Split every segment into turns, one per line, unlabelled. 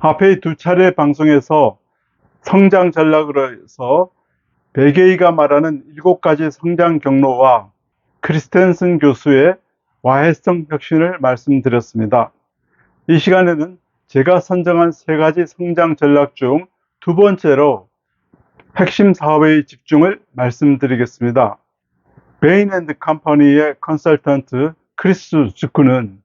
앞에 두 차례 방송에서 성장 전략으로 해서 베게이가 말하는 일곱 가지 성장 경로와 크리스텐슨 교수의 와해성 혁신을 말씀드렸습니다. 이 시간에는 제가 선정한 세 가지 성장 전략 중 두 번째로 핵심 사업의 집중을 말씀드리겠습니다. 베인 앤드 컴퍼니의 컨설턴트 크리스 주크는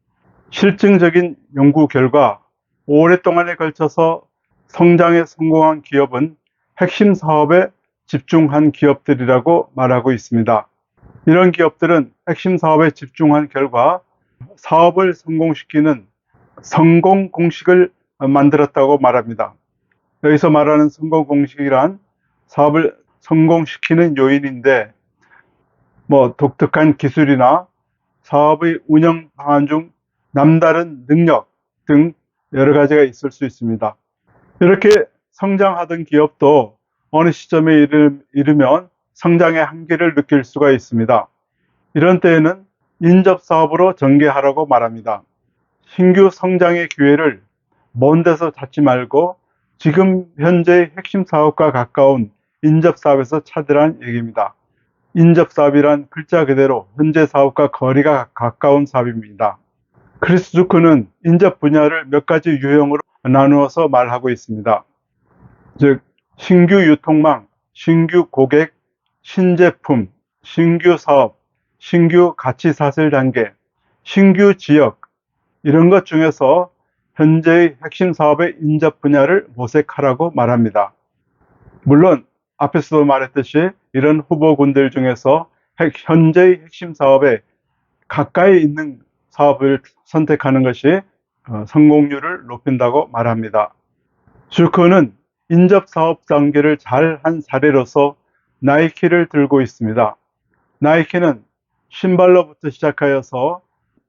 실증적인 연구 결과 오랫동안에 걸쳐서 성장에 성공한 기업은 핵심 사업에 집중한 기업들이라고 말하고 있습니다. 이런 기업들은 핵심 사업에 집중한 결과 사업을 성공시키는 성공 공식을 만들었다고 말합니다. 여기서 말하는 성공 공식이란 사업을 성공시키는 요인인데 뭐 독특한 기술이나 사업의 운영 방안 중 남다른 능력 등 여러 가지가 있을 수 있습니다. 이렇게 성장하던 기업도 어느 시점에 이르면 성장의 한계를 느낄 수가 있습니다. 이런 때에는 인접 사업으로 전개하라고 말합니다. 신규 성장의 기회를 먼 데서 찾지 말고 지금 현재의 핵심 사업과 가까운 인접 사업에서 찾으란 얘기입니다. 인접 사업이란 글자 그대로 현재 사업과 거리가 가까운 사업입니다. 크리스 주크는 인접 분야를 몇 가지 유형으로 나누어서 말하고 있습니다. 즉, 신규 유통망, 신규 고객, 신제품, 신규 사업, 신규 가치 사슬 단계, 신규 지역, 이런 것 중에서 현재의 핵심 사업의 인접 분야를 모색하라고 말합니다. 물론 앞에서도 말했듯이 이런 후보군들 중에서 현재의 핵심 사업에 가까이 있는 사업을 선택하는 것이 어, 성공률을 높인다고 말합니다. 주커는 인접 사업 단계를 잘 한 사례로서 나이키를 들고 있습니다. 나이키는 신발로부터 시작하여서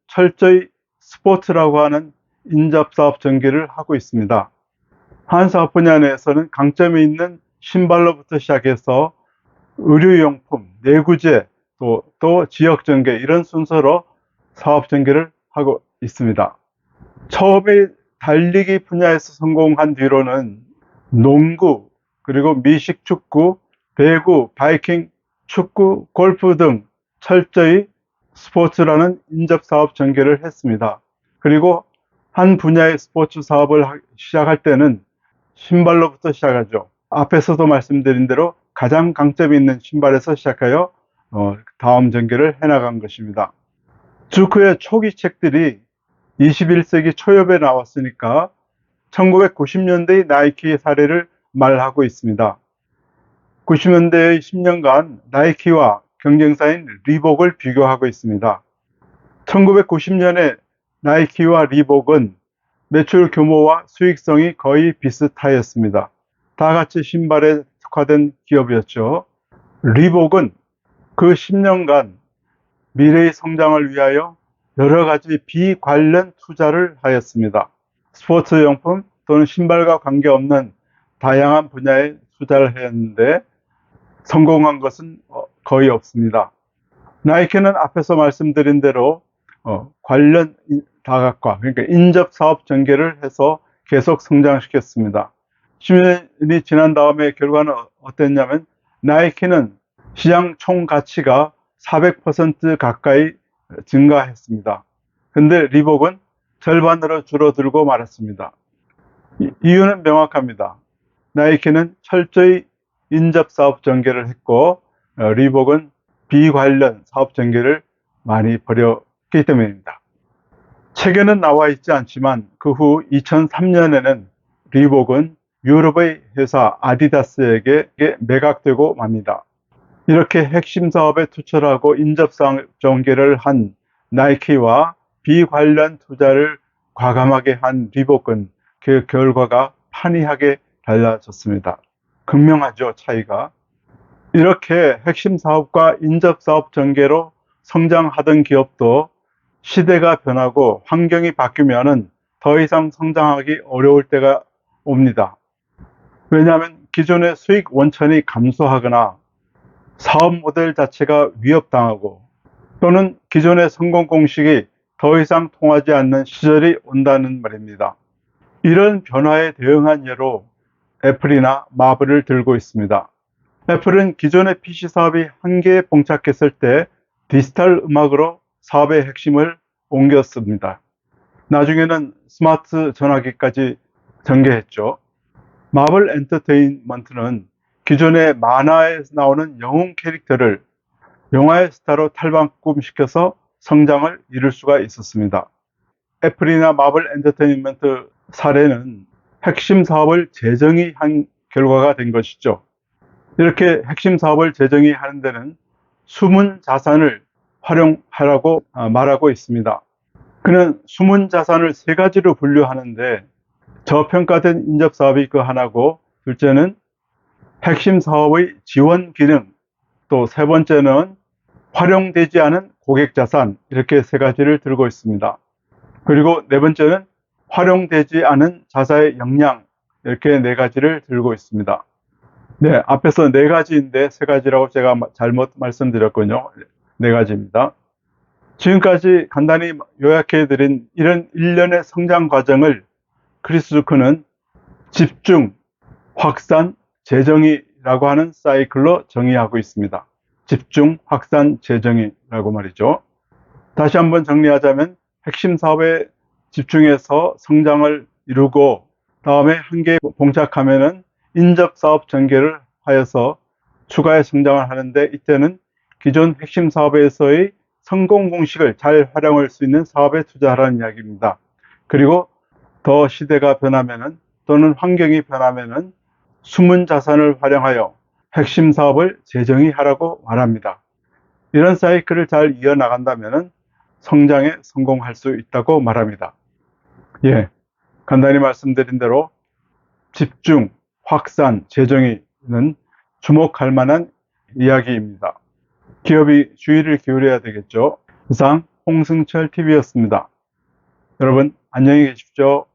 철저히 스포츠라고 하는 인접 사업 전개를 하고 있습니다. 한 사업 분야 내에서는 강점이 있는 신발로부터 시작해서 의류용품, 내구재, 또, 또 지역 전개 이런 순서로 사업 전개를 하고 있습니다. 처음에 달리기 분야에서 성공한 뒤로는 농구, 그리고 미식 축구, 배구, 바이킹, 축구, 골프 등 철저히 스포츠라는 인접 사업 전개를 했습니다. 그리고 한 분야의 스포츠 사업을 시작할 때는 신발로부터 시작하죠. 앞에서도 말씀드린 대로 가장 강점이 있는 신발에서 시작하여 어, 다음 전개를 해나간 것입니다. 주크의 초기 책들이 21세기 초엽에 나왔으니까 1990년대의 나이키 사례를 말하고 있습니다. 90년대의 10년간 나이키와 경쟁사인 리복을 비교하고 있습니다. 1990년에 나이키와 리복은 매출 규모와 수익성이 거의 비슷하였습니다. 다 같이 신발에 특화된 기업이었죠. 리복은 그 10년간 미래의 성장을 위하여 여러 가지 비관련 투자를 하였습니다. 스포츠 용품 또는 신발과 관계없는 다양한 분야에 투자를 했는데 성공한 것은 어, 거의 없습니다. 나이키는 앞에서 말씀드린 대로 어, 관련 다각화, 그러니까 인접 사업 전개를 해서 계속 성장시켰습니다. 10년이 지난 다음에 결과는 어땠냐면 나이키는 시장 총 가치가 400% 가까이 증가했습니다. 근데 리복은 절반으로 줄어들고 말았습니다. 이유는 명확합니다. 나이키는 철저히 인접 사업 전개를 했고 어, 리복은 비관련 사업 전개를 많이 벌였기 때문입니다. 책에는 나와 있지 않지만 그 후 2003년에는 리복은 유럽의 회사 아디다스에게 매각되고 맙니다. 이렇게 핵심 사업에 투철 하고 인접 사업 전개를 한 나이키와 비관련 투자를 과감하게 한 리복은 그 결과가 판이하게 달라졌습니다. 극명하죠, 차이가. 이렇게 핵심 사업과 인접 사업 전개로 성장하던 기업도 시대가 변하고 환경이 바뀌면은 더 이상 성장하기 어려울 때가 옵니다. 왜냐하면 기존의 수익 원천이 감소하거나 사업 모델 자체가 위협당하고 또는 기존의 성공 공식이 더 이상 통하지 않는 시절이 온다는 말입니다. 이런 변화에 대응한 예로 애플이나 마블을 들고 있습니다. 애플은 기존의 PC 사업이 한계에 봉착했을 때 디지털 음악으로 사업의 핵심을 옮겼습니다. 나중에는 스마트 전화기까지 전개했죠. 마블 엔터테인먼트는 기존의 만화에 나오는 영웅 캐릭터를 영화의 스타로 탈바꿈시켜서 성장을 이룰 수가 있었습니다. 애플이나 마블 엔터테인먼트 사례는 핵심 사업을 재정의 한 결과가 된 것이죠. 이렇게 핵심 사업을 재정의 하는 데는 숨은 자산을 활용하라고 아, 말하고 있습니다. 그는 숨은 자산을 세 가지로 분류하는데 저평가된 인접 사업이 그 하나고 둘째는 핵심 사업의 지원 기능 또 세 번째는 활용되지 않은 고객 자산 이렇게 세 가지를 들고 있습니다. 그리고 네 번째는 활용되지 않은 자사의 역량 이렇게 네 가지를 들고 있습니다. 네, 앞에서 네 가지인데 세 가지라고 제가 마- 잘못 말씀드렸군요. 네 가지입니다. 지금까지 간단히 요약해 드린 이런 일련의 성장 과정을 크리스루크는 집중, 확산, 재정의라고 하는 사이클로 정의하고 있습니다. 집중, 확산, 재정의라고 말이죠. 다시 한번 정리하자면 핵심 사업에 집중해서 성장을 이루고 다음에 한계에 봉착하면은 인접 사업 전개를 하여서 추가의 성장을 하는데 이때는 기존 핵심 사업에서의 성공 공식을 잘 활용할 수 있는 사업에 투자하라는 이야기입니다. 그리고 더 시대가 변하면은 또는 환경이 변하면은 숨은 자산을 활용하여 핵심 사업을 재정의하라고 말합니다. 이런 사이클을 잘 이어나간다면은 성장에 성공할 수 있다고 말합니다. 예. 간단히 말씀드린 대로 집중, 확산, 재정의는 주목할 만한 이야기입니다. 기업이 주의를 기울여야 되겠죠. 이상 홍승철 TV였습니다. 여러분 안녕히 계십시오.